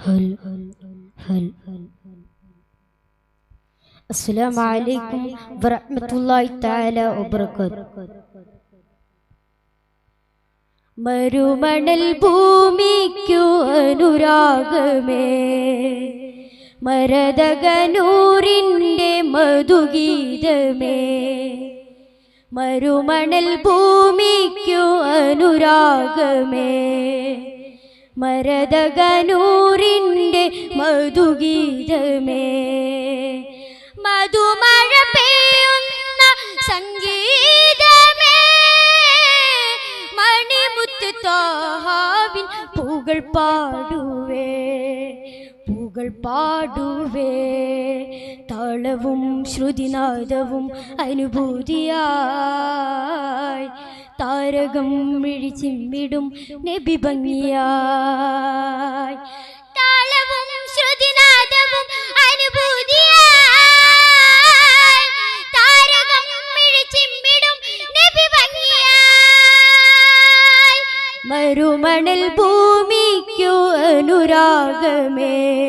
هل هل السلام عليكم ورحمة الله تعالى وبركاته മരുമണൽ ഭൂമിക്കു അനുരാഗമേ മരതകനൂറിൻ്റെ മധുഗീതമേ മരുമണൽ ഭൂമിക്കു അനുരാഗമേ മരതകനൂറിന്റെ മധുഗീതമേ. മധുമഴ പെയ്യുന്ന സംഗീതമേ. മണിമുത്ത് താഹാവിൻ പൂകൾ പാടുവേ. പൂകൾ പാടുവേ. താളവും ശ്രുതിനാദവും അനുഭൂതിയായി. താരകം മിഴിച്ചിമ്മിടും നബി ഭംഗിയായി. താളവും ശ്രുതിനാദവും അനുഭൂതിയായി. താരകം മിഴിച്ചിമ്മിടും നബി ഭംഗിയായി. മരുമണൽ ഭൂമിക്കു അനുരാഗമേ.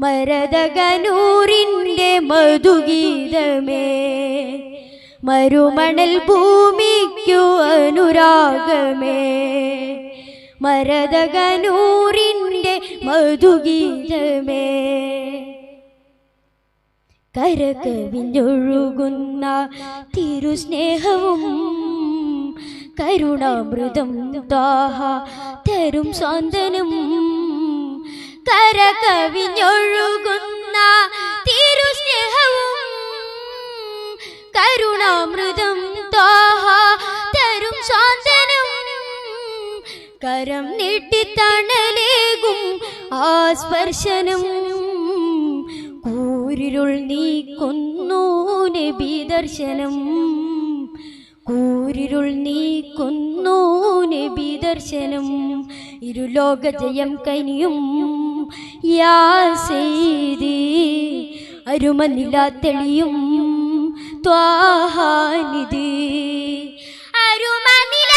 മരതകനൂറിന്റെ മധുഗീതമേ. മരുമണൽ ഭൂമിക്കു അനുരാഗമേ. മരതകനൂറിന്റെ മധുഗീതമേ. കരകവിഞ്ഞൊഴുകുന്ന തിരുസ്നേഹവും കരുണാമൃതം താഹ തരും സാന്ത്വനം. കരകവിഞ്ഞൊഴുകുന്ന തിരുസ്നേഹവും കരുണാമൃതം താഹ തരും സാന്ത്വനം. കരം നീട്ടിത്തണലേകും ആ സ്പർശനം. കൂരിരുൾ നീക്കുന്നു നബി ദർശനം. കൂരിരുൾ നീക്കുന്നു നബി ദർശനം. ഇരുലോക ജയം കനിയും യാ അരുമനില തെളിയും ത്വാഹാനിധി. അരുമനില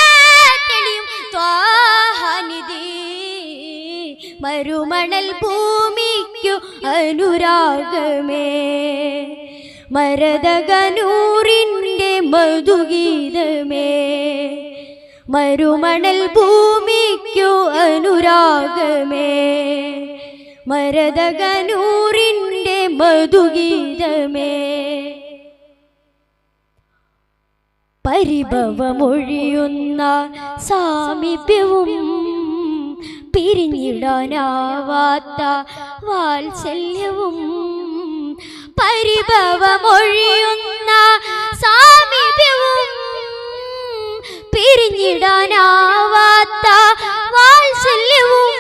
തെളിയും ത്വാഹാനിധി. മരുമണൽ ഭൂമിക്കു അനുരാഗമേ. മരതകനൂറിന്റെ മധുഗീതമേ. മരുമണൽ ഭൂമിക്കു അനുരാഗമേ. മരതകനൂറിന്റെ മധുഗീതമേ. പരിഭവമൊഴിയുന്ന സാമീപ്യവും പിരിഞ്ഞിടാനാവാത്ത വാത്സല്യവും പരിഭവമൊഴിയുന്ന സാമീപ്യവും പിരിഞ്ഞിടാനാവാത്ത വാത്സല്യവും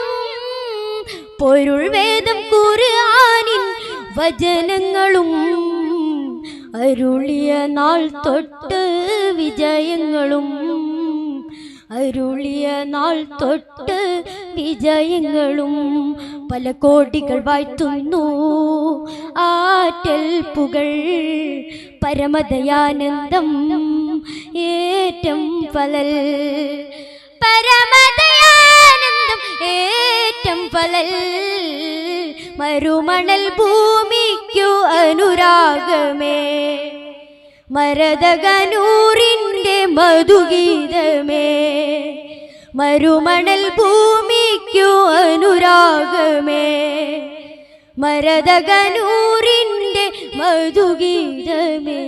പൊരുൾ വേദം കുറുആനിൻ വചനങ്ങളും അരുളിയ നാൾ തൊട്ട് വിജയങ്ങളും അരുളിയ നാൾ തൊട്ട് വിജയങ്ങളും പല കോടികൾ വാഴ്ത്തുന്നു ആറ്റൽ പുകൾ പരമദയാനന്ദം ഏറ്റം ഫലൽ. പരമദയാനന്ദം ഏറ്റം ഫലൽ. മരുമണൽ ഭൂമിക്കു അനുരാഗമേ. മരതകനൂറിന്റെ മധുഗീതമേ. മരുമണൽ ഭൂമിക്കു അനുരാഗമേ. മരതകനൂറിൻ്റെ മധുഗീതമേ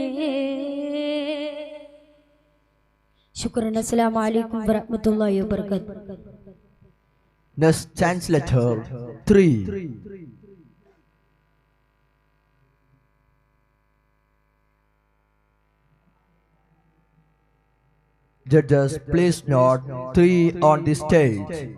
ശുക്രൻ അസ്സലാമു അലൈക്കും വറഹ്മത്തുള്ളാഹി വബറകാതുഹു Next translator 3. Judges, please note 3 on the stage.